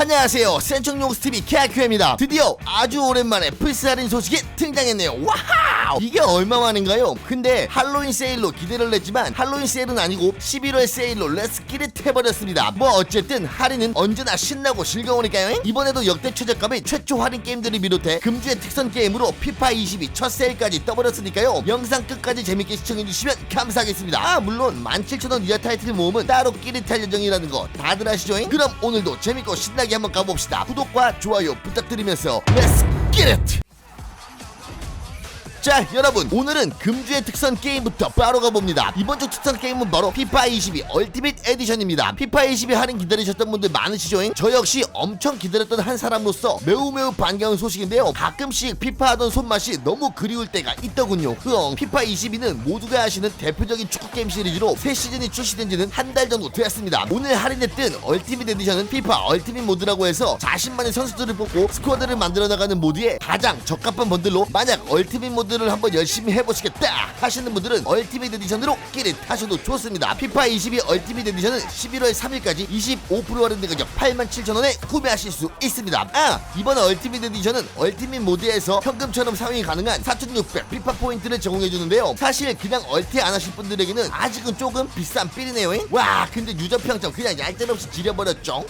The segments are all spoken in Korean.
안녕하세요. 센청용스TV 캐큐입니다. 드디어 아주 오랜만에 플스 할인 소식이 등장했네요. 와 우. 이게 얼마만인가요? 근데 할로윈 세일로 기대를 했지만 할로윈 세일은 아니고 11월 세일로 렛츠기릿 해버렸습니다. 뭐 어쨌든 할인은 언제나 신나고 즐거우니까요. 이번에도 역대 최저가의 최초 할인 게임들을 비롯해 금주의 특선 게임으로 피파 22 첫 세일까지 떠버렸으니까요. 영상 끝까지 재밌게 시청해주시면 감사하겠습니다. 아 물론 17,000원 이하 타이틀 모음은 따로 끼릿할 예정이라는 거 다들 아시죠? 그럼 오늘도 재밌고 신나게 한번 가봅시다. 구독과 좋아요 부탁드리면서 렛츠 기릿 자 여러분. 오늘은 금주의 특선 게임부터 바로 가봅니다. 이번 주 특선 게임은 바로 피파 22 얼티밋 에디션입니다. 피파 22 할인 기다리셨던 분들 많으시죠? 저 역시 엄청 기다렸던 한 사람으로서 매우 매우 반가운 소식인데요. 가끔씩 피파 하던 손맛이 너무 그리울 때가 있더군요. 흐엉 피파 22는 모두가 아시는 대표적인 축구 게임 시리즈로 새 시즌이 출시된 지는 한 달 정도 되었습니다. 오늘 할인했던 얼티밋 에디션은 피파 얼티밋 모드라고 해서 자신만의 선수들을 뽑고 스쿼드를 만들어 나가는 모드에 가장 적합한 번들로 만약 얼티밋 모드 를 한번 열심히 해보시겠다 하시는 분들은 얼티밋 에디션으로 끼리 타셔도 좋습니다. 피파 22 얼티밋 에디션은 11월 3일까지 25% 할인된 가격 87,000원에 구매하실 수 있습니다. 아 이번 얼티밋 에디션은 얼티밋 모드에서 현금처럼 사용이 가능한 4,600 피파 포인트를 제공해주는데요. 사실 그냥 얼티 안 하실 분들에게는 아직은 조금 비싼 삘이네요. 와 근데 유저 평점 그냥 얄짤없이 지려버렸죠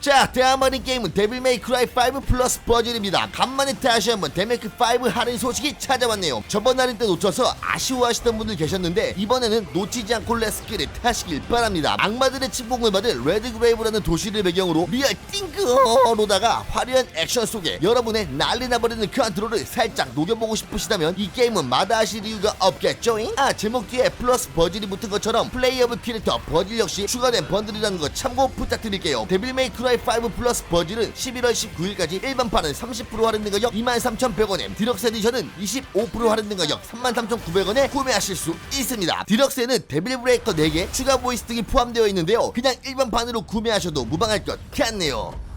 자, 대한마린 게임은 데빌 메이 크라이 5 플러스 버전입니다. 간만에 다시 한번 데메크 5 할인 소식이 찾아왔네요. 저번 할인 때 놓쳐서 아쉬워하시던 분들 계셨는데 이번에는 놓치지 않고 레스키를 타시길 바랍니다. 악마들의 침공을 받은 레드그레이브라는 도시를 배경으로 리얼 띵그로다가 화려한 액션 속에 여러분의 난리 나버리는 컨트롤을 살짝 녹여보고 싶으시다면 이 게임은 마다하실 이유가 없겠죠? 아, 제목 뒤에 플러스 버전이 붙은 것처럼 플레이어블 캐릭터 버전 역시 추가된 번들이라는 거 참고 부탁드릴게요. 데빌 메이 크라이 5 플러스 버즈는 11월 19일까지 일반판은 30% 할인된 가격 23,100원에 디럭스 에디션은 25% 할인된 가격 33,900원에 구매하실 수 있습니다. 디럭스에는 데빌 브레이커 4개 추가 보이스 등이 포함되어 있는데요. 그냥 일반판으로 구매하셔도 무방할 것 같네요.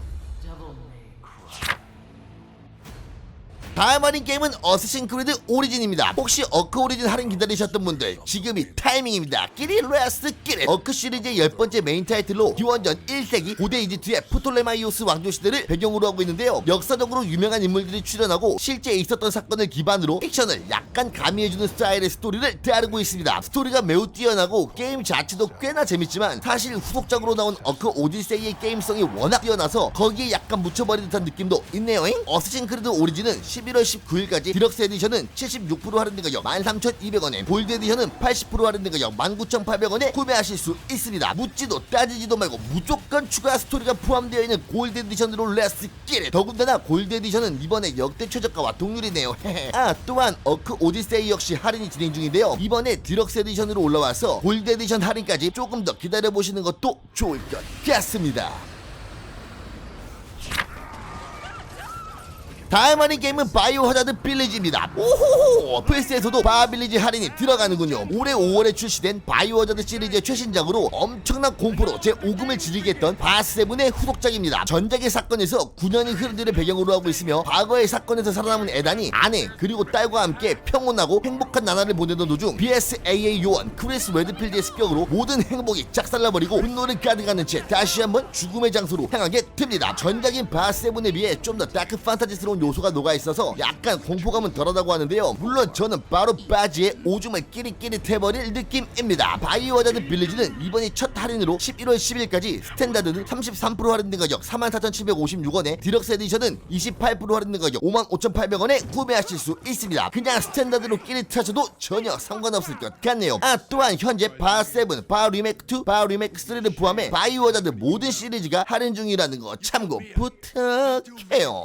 다음 할인 게임은 어쌔신 크리드 오리진입니다. 혹시 어크 오리진 할인 기다리셨던 분들 지금이 타이밍입니다. 끼리 레스 끼리 어크 시리즈의 열 번째 메인 타이틀로 기원전 1세기 고대 이집트의 프톨레마이오스 왕조 시대를 배경으로 하고 있는데요. 역사적으로 유명한 인물들이 출연하고 실제 있었던 사건을 기반으로 액션을 약간 가미해주는 스타일의 스토리를 다루고 있습니다. 스토리가 매우 뛰어나고 게임 자체도 꽤나 재밌지만 사실 후속작으로 나온 어크 오디세이의 게임성이 워낙 뛰어나서 거기에 약간 묻혀버린 듯한 느낌도 있네요. 어쌔신 크리드 오리진은 11월 19일까지 디럭스 에디션은 76% 할인된 가격 13,200원에 골드 에디션은 80% 할인된 가격 19,800원에 구매하실 수 있습니다. 묻지도 따지지도 말고 무조건 추가 스토리가 포함되어 있는 골드 에디션으로 레스 끼리 더군다나 골드 에디션은 이번에 역대 최저가와 동률이네요. 아 또한 어크 오디세이 역시 할인이 진행 중인데요. 이번에 디럭스 에디션으로 올라와서 골드 에디션 할인까지 조금 더 기다려보시는 것도 좋을 것 같습니다. 다음 할인 게임은 바이오 하자드 빌리지입니다. 오호호! 플스에서도 바빌리지 할인이 들어가는군요. 올해 5월에 출시된 바이오 하자드 시리즈의 최신작으로 엄청난 공포로 제 5금을 지르게 했던 바세븐의 후속작입니다. 전작의 사건에서 9년이 흐른 뒤를 배경으로 하고 있으며 과거의 사건에서 살아남은 에단이 아내 그리고 딸과 함께 평온하고 행복한 나날을 보내던 도중 BSAA 요원 크리스 레드필드의 습격으로 모든 행복이 짝살나버리고 분노를 가득하는 채 다시 한번 죽음의 장소로 향하게 됩니다. 전작인 바세븐에 비해 좀 더 다크 판타지스러운 요소가 녹아 있어서 약간 공포감은 덜하다고 하는데요. 물론 저는 바로 바지에 오줌을 끼릿끼릿 해버릴 느낌입니다. 바이오 하자드 빌리지는 이번이 첫 할인으로 11월 10일까지 스탠다드는 33% 할인된 가격 44,756원에 디럭스 에디션은 28% 할인된 가격 55,800원에 구매하실 수 있습니다. 그냥 스탠다드로 끼릿하셔도 전혀 상관없을 것 같네요. 아 또한 현재 바7, 바 리메이크 2, 바 리메이크 3를 포함해 바이오 하자드 모든 시리즈가 할인 중이라는 거 참고 부탁해요.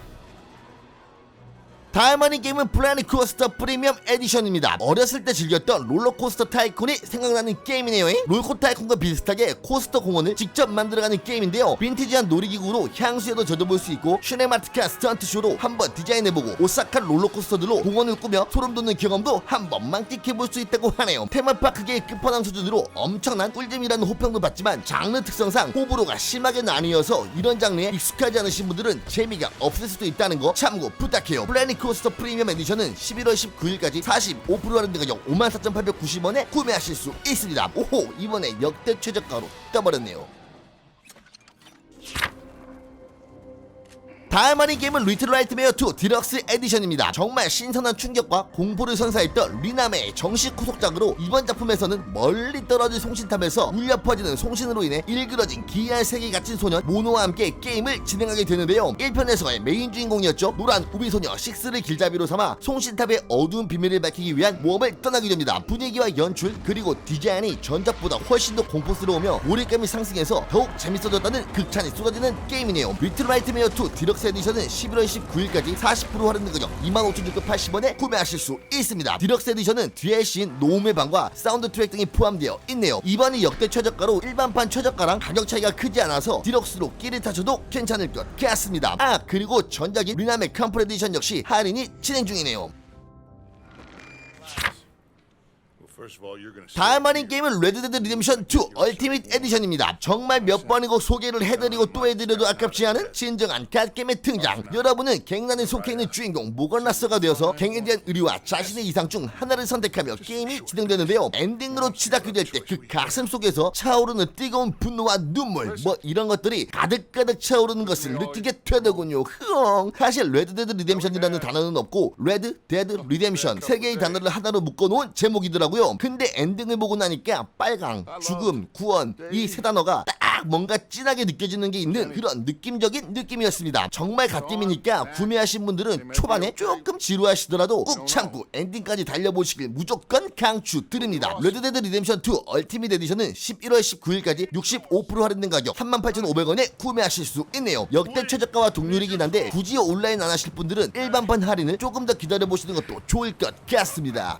다음 하는 게임은 플래닛 코스터 프리미엄 에디션입니다. 어렸을 때 즐겼던 롤러코스터 타이쿤이 생각나는 게임이네요. 롤코 타이쿤과 비슷하게 코스터 공원을 직접 만들어가는 게임인데요. 빈티지한 놀이기구로 향수에도 젖어볼 수 있고 슈네마티카 스턴트쇼로 한번 디자인해보고 오사카 롤러코스터들로 공원을 꾸며 소름 돋는 경험도 한번 만끽해볼 수 있다고 하네요. 테마파크계의 끝판왕 수준으로 엄청난 꿀잼이라는 호평도 받지만 장르 특성상 호불호가 심하게 나뉘어서 이런 장르에 익숙하지 않으신 분들은 재미가 없을 수도 있다는 거 참고 부탁해요. 플래닛 롤러코스터 프리미엄 에디션은 11월 19일까지 45% 할인 가격 54,890원에 구매하실 수 있습니다. 오호 이번에 역대 최저가로 떠버렸네요. 다음 할인 게임은 리틀 라이트메어 2 디럭스 에디션입니다. 정말 신선한 충격과 공포를 선사했던 리나메의 정식 후속작으로 이번 작품에서는 멀리 떨어진 송신탑에서 울려 퍼지는 송신으로 인해 일그러진 기이한 세계에 갇힌 소년 모노와 함께 게임을 진행하게 되는데요. 1편에서의 메인 주인공이었죠. 노란 우비 소녀 식스를 길잡이로 삼아 송신탑의 어두운 비밀을 밝히기 위한 모험을 떠나게 됩니다. 분위기와 연출 그리고 디자인이 전작보다 훨씬 더 공포스러우며 몰입감이 상승해서 더욱 재밌어졌다는 극찬이 쏟아지는 게임이네요. 리틀 라이트메어 2 디럭스 에디션은 11월 19일까지 40% 할인 가격 25,680원에 구매하실 수 있습니다. 디럭스 에디션은 DLC인 노움의 방과 사운드 트랙 등이 포함되어 있네요. 이번이 역대 최저가로 일반판 최저가랑 가격 차이가 크지 않아서 디럭스로 끼를 타셔도 괜찮을 것 같습니다. 아 그리고 전작인 리나메 컴플 에디션 역시 할인이 진행 중이네요. 다음 할인 게임은 레드데드 리뎀션 2 얼티밋 에디션입니다. 정말 몇 번이고 소개를 해드리고 또 해드려도 아깝지 않은 진정한 갓게임의 등장. 여러분은 갱단에 속해 있는 주인공 모건라서가 되어서 갱에 대한 의리와 자신의 이상 중 하나를 선택하며 게임이 진행되는데요. 엔딩으로 치닫게 될 때 그 가슴 속에서 차오르는 뜨거운 분노와 눈물 뭐 이런 것들이 가득가득 차오르는 것을 느끼게 되더군요. 흐엉. 사실 레드데드 리뎀션이라는 단어는 없고 레드 데드 리뎀션 세 개의 단어를 하나로 묶어놓은 제목이더라고요. 근데 엔딩을 보고 나니까 빨강, 죽음, 구원. 이 세 단어가 딱 뭔가 진하게 느껴지는 게 있는 그런 느낌적인 느낌이었습니다. 정말 갓겜이니까 구매하신 분들은 초반에 조금 지루하시더라도 꾹 참고 엔딩까지 달려보시길 무조건 강추드립니다. 레드데드 리뎀션 2 얼티밋 에디션은 11월 19일까지 65% 할인된 가격 38,500원에 구매하실 수 있네요. 역대 최저가와 동률이긴 한데 굳이 온라인 안 하실 분들은 일반판 할인을 조금 더 기다려보시는 것도 좋을 것 같습니다.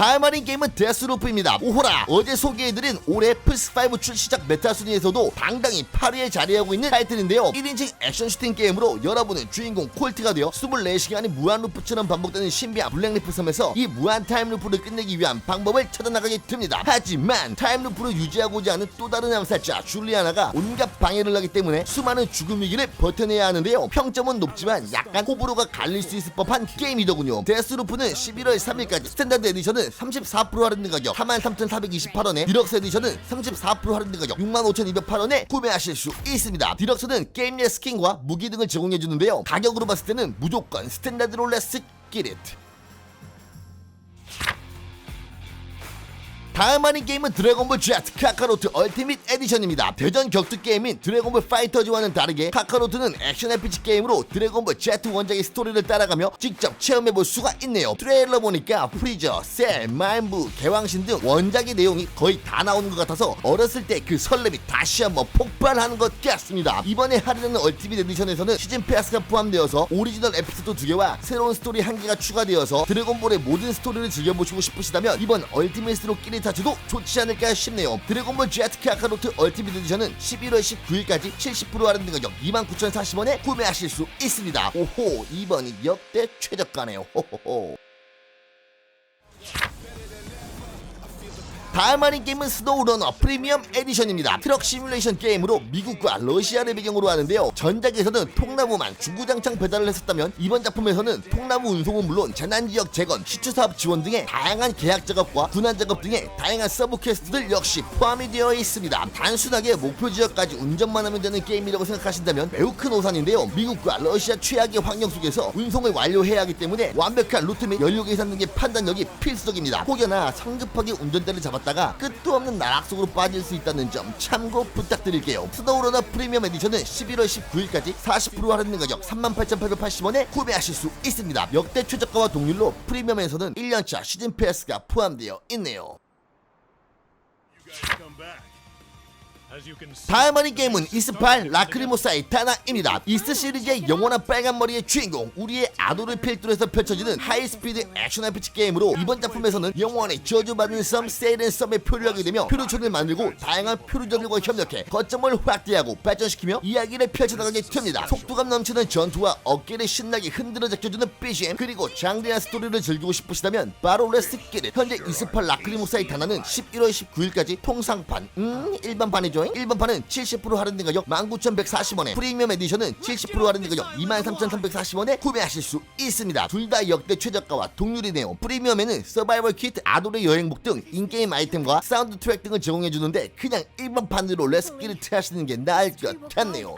다음 할인 게임은 데스루프입니다. 오호라! 어제 소개해드린 올해 플스5 출시작 메타 순위에서도 당당히 8위에 자리하고 있는 타이틀인데요. 1인칭 액션 슈팅 게임으로 여러분은 주인공 콜트가 되어 24시간이 무한 루프처럼 반복되는 신비한 블랙리프 섬에서 이 무한 타임 루프를 끝내기 위한 방법을 찾아나가게 됩니다. 하지만 타임 루프를 유지하고자 하는 또 다른 암살자 줄리아나가 온갖 방해를 하기 때문에 수많은 죽음 위기를 버텨내야 하는데요. 평점은 높지만 약간 호불호가 갈릴 수 있을 법한 게임이더군요. 데스루프는 11월 3일까지 스탠다드 에디션은 34% 할인된 가격 43,428원에 디럭스 에디션은 34% 할인된 가격 65,208원에 구매하실 수 있습니다. 디럭스는 게임 내 스킨과 무기 등을 제공해주는데요. 가격으로 봤을 때는 무조건 스탠다드로 레스 끼릿. 다음 할인 게임은 드래곤볼 Z 카카로트 얼티밋 에디션입니다. 대전 격투 게임인 드래곤볼 파이터즈와는 다르게 카카로트는 액션 RPG 게임으로 드래곤볼 Z 원작의 스토리를 따라가며 직접 체험해볼 수가 있네요. 트레일러 보니까 프리저, 셀, 마인부, 개왕신 등 원작의 내용이 거의 다 나오는 것 같아서 어렸을 때 그 설렘이 다시 한번 폭발하는 것 같습니다. 이번에 할인하는 얼티밋 에디션에서는 시즌 패스가 포함되어서 오리지널 에피소드 2개와 새로운 스토리 1개가 추가되어서 드래곤볼의 모든 스토리를 즐겨보시고 싶으시다면 이번 얼티밋으로 끼리 타 쳐도 좋지 않을까 싶네요. 드래곤볼 Z 카카로트 얼티밋 에디션은 11월 19일까지 70% 할인된 가격 29,040원에 구매하실 수 있습니다. 오호 이번이 역대 최저가네요. 호호호. 다음 할인 게임은 스노우러너 프리미엄 에디션입니다. 트럭 시뮬레이션 게임으로 미국과 러시아를 배경으로 하는데요. 전작에서는 통나무만 주구장창 배달을 했었다면 이번 작품에서는 통나무 운송은 물론 재난지역 재건, 시추사업 지원 등의 다양한 계약 작업과 군안 작업 등의 다양한 서브 퀘스트들 역시 포함이 되어 있습니다. 단순하게 목표 지역까지 운전만 하면 되는 게임이라고 생각하신다면 매우 큰 오산인데요. 미국과 러시아 최악의 환경 속에서 운송을 완료해야 하기 때문에 완벽한 루트 및 연료 계산 등의 판단력이 필수적입니다. 혹여나 성급하게 운전대를 잡았다 가 끝도 없는 나락 속으로 빠질 수 있다는 점 참고 부탁드릴게요. 스노우러너 프리미엄 에디션은 11월 19일까지 40% 할인된 가격 38,880원에 구매하실 수 있습니다. 역대 최저가와 동률로 프리미엄에서는 1년차 시즌 패스가 포함되어 있네요. 다음 할인 게임은 이스팔 라크리모사의 타나입니다. 이스트 시리즈의 영원한 빨간 머리의 주인공 우리의 아도를 필두로 해서 펼쳐지는 하이스피드 액션 RPG 게임으로 이번 작품에서는 영원히 저주받은 섬 세이렌 섬에 표류하게 되며 표류촌을 만들고 다양한 표류자들과 협력해 거점을 확대하고 발전시키며 이야기를 펼쳐나가게 됩니다. 속도감 넘치는 전투와 어깨를 신나게 흔들어 제껴주는 BGM 그리고 장대한 스토리를 즐기고 싶으시다면 바로 레스키를 현재 이스팔 라크리모사의 타나는 11월 19일까지 통상판 음 일반판이죠 알겠죠? 1번판은 70% 할인된 가격 19,140원에 프리미엄 에디션은 70% 할인된 가격 23,340원에 구매하실 수 있습니다. 둘 다 역대 최저가와 동률이네요. 프리미엄에는 서바이벌 키트, 아돌의 여행복 등 인게임 아이템과 사운드 트랙 등을 제공해주는데 그냥 1번판으로 레스키를 하시는 게 나을 것 같네요.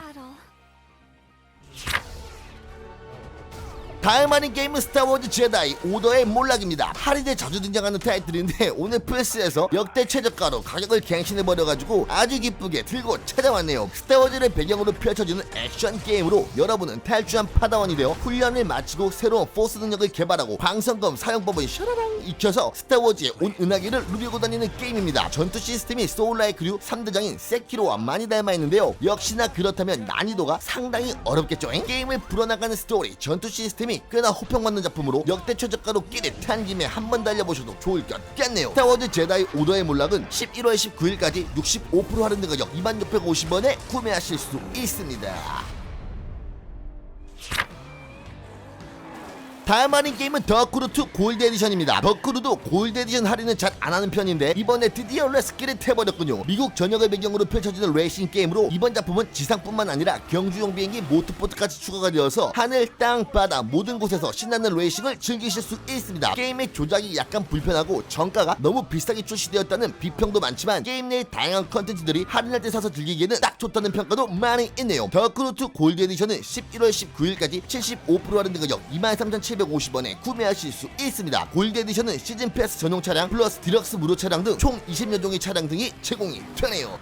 다음 하는 게임은 스타워즈 제다이 오더의 몰락입니다. 할인에 자주 등장하는 타이틀인데 오늘 플스에서 역대 최저가로 가격을 갱신해버려가지고 아주 기쁘게 들고 찾아왔네요. 스타워즈를 배경으로 펼쳐지는 액션 게임으로 여러분은 탈주한 파다원이 되어 훈련을 마치고 새로운 포스 능력을 개발하고 광선검 사용법을 샤라랑 익혀서 스타워즈의 온 은하계를 누리고 다니는 게임입니다. 전투 시스템이 소울라이크류 3대장인 세키로와 많이 닮아있는데요. 역시나 그렇다면 난이도가 상당히 어렵겠죠. 게임을 불어나가는 스토리, 전투 시스템이 꽤나 호평받는 작품으로 역대 최저가로 탄 김에 한번 달려보셔도 좋을 것 같네요. 스타워즈 제다이 오더의 몰락은 11월 19일까지 65% 할인된 가격 2650원에 구매하실 수 있습니다. 다음 할인 게임은 더크루2 골드 에디션입니다. 더크루도 골드 에디션 할인은 잘 안 하는 편인데 이번에 드디어 레스키를 태버렸군요. 미국 전역을 배경으로 펼쳐지는 레이싱 게임으로 이번 작품은 지상뿐만 아니라 경주용 비행기 모터보트까지 추가가 되어서 하늘, 땅, 바다 모든 곳에서 신나는 레이싱을 즐기실 수 있습니다. 게임의 조작이 약간 불편하고 정가가 너무 비싸게 출시되었다는 비평도 많지만 게임 내 다양한 컨텐츠들이 할인할 때 사서 즐기기에는 딱 좋다는 평가도 많이 있네요. 더크루2 골드 에디션은 11월 19일까지 75% 할인된 가격 23,750원에 구매하실 수 있습니다. 골드 에디션은 시즌 패스 전용 차량 플러스 디럭스 무료 차량 등 총 20여 종의 차량 등이 제공이 되네요.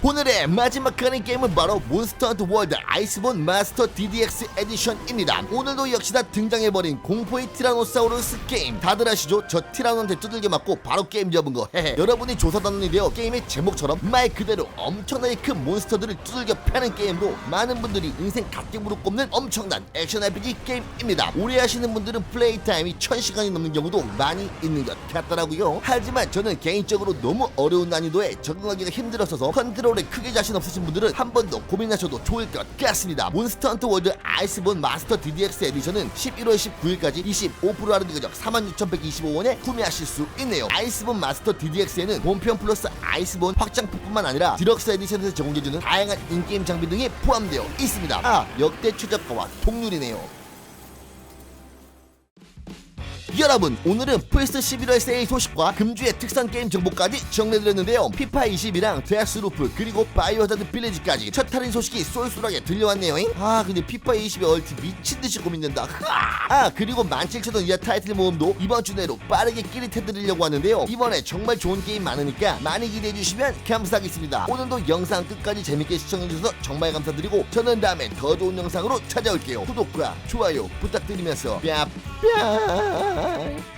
오늘의 마지막 하는 게임은 바로 몬스터 헌트 월드 아이스본 마스터 DDX 에디션입니다. 오늘도 역시나 등장해버린 공포의 티라노사우루스 게임. 다들 아시죠? 저 티라노한테 두들겨 맞고 바로 게임 접은 거. 여러분이 조사단원이 되어 게임의 제목처럼 말 그대로 엄청나게 큰 몬스터들을 두들겨 패는 게임으로 많은 분들이 인생 갓겜으로 꼽는 엄청난 액션 RPG 게임입니다. 오래 하시는 분들은 플레이 타임이 1000시간이 넘는 경우도 많이 있는 것 같더라고요. 하지만 저는 개인적으로 너무 어려운 난이도에 적응하기가 힘들었어서 컨트롤 에 크게 자신 없으신 분들은 한 번 더 고민하셔도 좋을 것 같습니다. 몬스터 헌트 월드 아이스본 마스터 DDX 에디션은 11월 19일까지 25% 할인 가격 46,125원에 구매하실 수 있네요. 아이스본 마스터 DDX에는 본편 플러스 아이스본 확장품뿐만 아니라 디럭스 에디션에서 제공해주는 다양한 인게임 장비 등이 포함되어 있습니다. 아 역대 최저가와 동률이네요. 여러분 오늘은 플스 11월 세일 소식과 금주의 특선 게임 정보까지 정리해드렸는데요. 피파 20이랑 데스루프 그리고 바이오하자드 빌리지까지 첫 할인 소식이 쏠쏠하게 들려왔네요. 아 근데 피파 20의 얼티 미친듯이 고민된다! 아 그리고 17,000원 이하 타이틀 모음도 이번 주 내로 빠르게 끼릿해드리려고 하는데요. 이번에 정말 좋은 게임 많으니까 많이 기대해주시면 감사하겠습니다. 오늘도 영상 끝까지 재밌게 시청해주셔서 정말 감사드리고 저는 다음에 더 좋은 영상으로 찾아올게요. 구독과 좋아요 부탁드리면서 뺨 뺨.